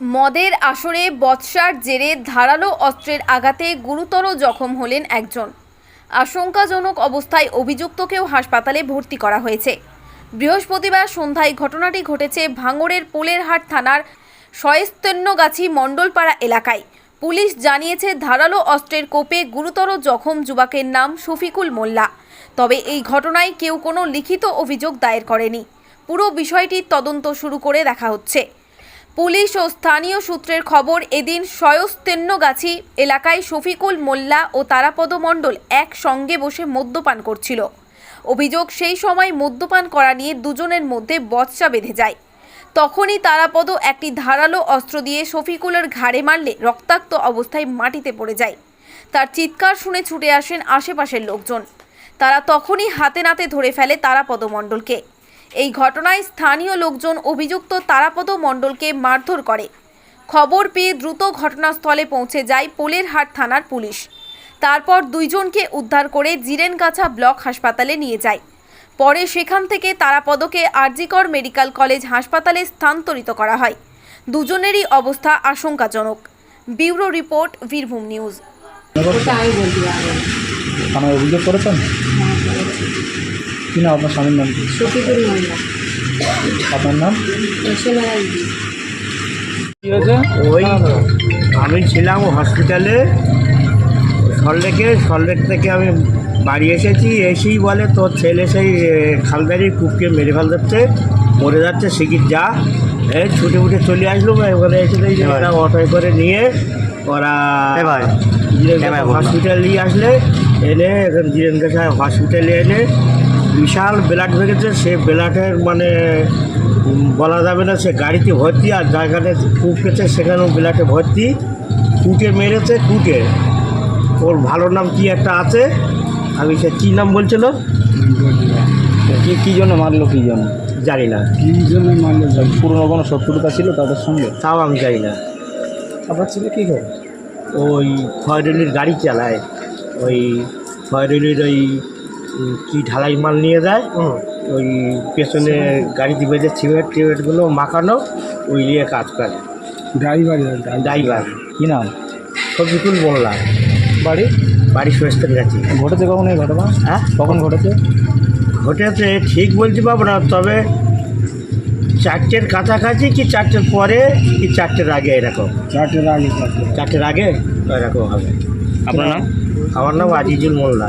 মদের আসরে বৎসার জেরে ধারালো অস্ত্রের আঘাতে গুরুতর জখম হলেন একজন। আশঙ্কাজনক অবস্থায় অভিযুক্তকেও হাসপাতালে ভর্তি করা হয়েছে। বৃহস্পতিবার সন্ধ্যায় ঘটনাটি ঘটেছে ভাঙড়ের পোলেরহাট থানার শয়েস্তন্যগাছি মণ্ডলপাড়া এলাকায়। পুলিশ জানিয়েছে, ধারালো অস্ত্রের কোপে গুরুতর জখম যুবকের নাম শফিকুল মোল্লা। তবে এই ঘটনায় কেউ কোনো লিখিত অভিযোগ দায়ের করেনি। পুরো বিষয়টির তদন্ত শুরু করে দেখা হচ্ছে। পুলিশ ও স্থানীয় সূত্রের খবর, এদিন শয়স্তেন্যগাছি এলাকায় শফিকুল মোল্লা ও তারাপদ মণ্ডল একসঙ্গে বসে মদ্যপান করছিল। অভিযোগ, সেই সময় মদ্যপান করা নিয়ে দুজনের মধ্যে বচসা বেঁধে যায়। তখনই তারাপদ একটি ধারালো অস্ত্র দিয়ে শফিকুলের ঘাড়ে মারলে রক্তাক্ত অবস্থায় মাটিতে পড়ে যায়। তার চিৎকার শুনে ছুটে আসেন আশেপাশের লোকজন। তারা তখনই হাতে নাতে ধরে ফেলে তারাপদ মণ্ডলকে। এই ঘটনায় স্থানীয় লোকজন অভিযুক্ত তারাপদ মণ্ডলকে মারধর করে। খবর পেয়ে দ্রুত ঘটনাস্থলে পৌঁছে যায় পোলেরহাট থানার পুলিশ। তারপর দুইজনকে উদ্ধার করে জিরেনগাছা ব্লক হাসপাতালে নিয়ে যায়। পরে সেখান থেকে তারাপদকে আরজিকর মেডিকেল কলেজ হাসপাতালে স্থানান্তরিত করা হয়। দুজনেরই অবস্থা আশঙ্কাজনক। Bureau report Birbhum news. থানায় অভিযোগ করেছেন? কি নাম আপনার স্বামীর নাম? কি শফিকুল মোল্লা আপনার নাম? সোনারায় কি হয়েছে? ওই আমি ছিলাম হসপিটালে সল্লেকে সল্লেক থেকে আমি বাড়ি এসেছি। এসেই বলে তোর ছেলে সেই এ, খালদারি কুককে মেরে ফেল দিচ্ছে মরে যাচ্ছে শিগির যা? এই ছুটে ফুটে চলে আসলো ওখানে এসে ওরা অটোয় করে নিয়ে ওরা হসপিটাল নিয়ে আসলে। এনে এখন জিরেনকা সাহেব হসপিটালে এনে বিশাল ব্লাড বেড়েছে সে ব্লাডের মানে বলা যাবে না সে গাড়িতে ভর্তি আর জায়গাটা কূপ গেছে সেখানেও ব্লাডে ভর্তি। কুটে মেরেছে কুটে। ওর ভালো নাম কি একটা আছে? আমি সে কী নাম বলছিল? কি কি জন্য মারলো কী জন্য? জানি না। কী জন্য মারলো পুরনো কোনো শত্রুতা ছিল তাদের সঙ্গে? তাও আমি জানি না। আপনার ছিল কী করে? ওই ফয়রলির গাড়ি চালায়। ওই ফয়রলির ওই কি ঢালাই মাল নিয়ে যায় ওই পেছনে গাড়ি দিবে যে সিমেন্ট টিমেন্টগুলো মাখানো ওই নিয়ে কাজ করে। Driver driver. কি নাম? শফিকুল বললাম বাড়ি? বাড়ি সুস্থের গেছি ঘটেছে কখন এই ঘটনা? হ্যাঁ? কখন ঘটেছে? ঘটেছে ঠিক বলতে পারব না তবে চারটের কাছাকাছি কি চারটের পরে কি চারটের আগে এরকম? চারটের আগে। চারটের আগে এরকম হবে। আপনার নাম? আমার নাম আজিজুল মোল্লা।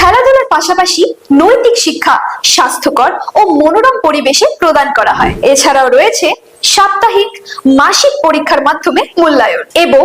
খেলাধুলার পাশাপাশি নৈতিক শিক্ষা, স্বাস্থ্যকর ও মনোরম পরিবেশে প্রদান করা হয়। এছাড়াও রয়েছে সাপ্তাহিক মাসিক পরীক্ষার মাধ্যমে মূল্যায়ন এবং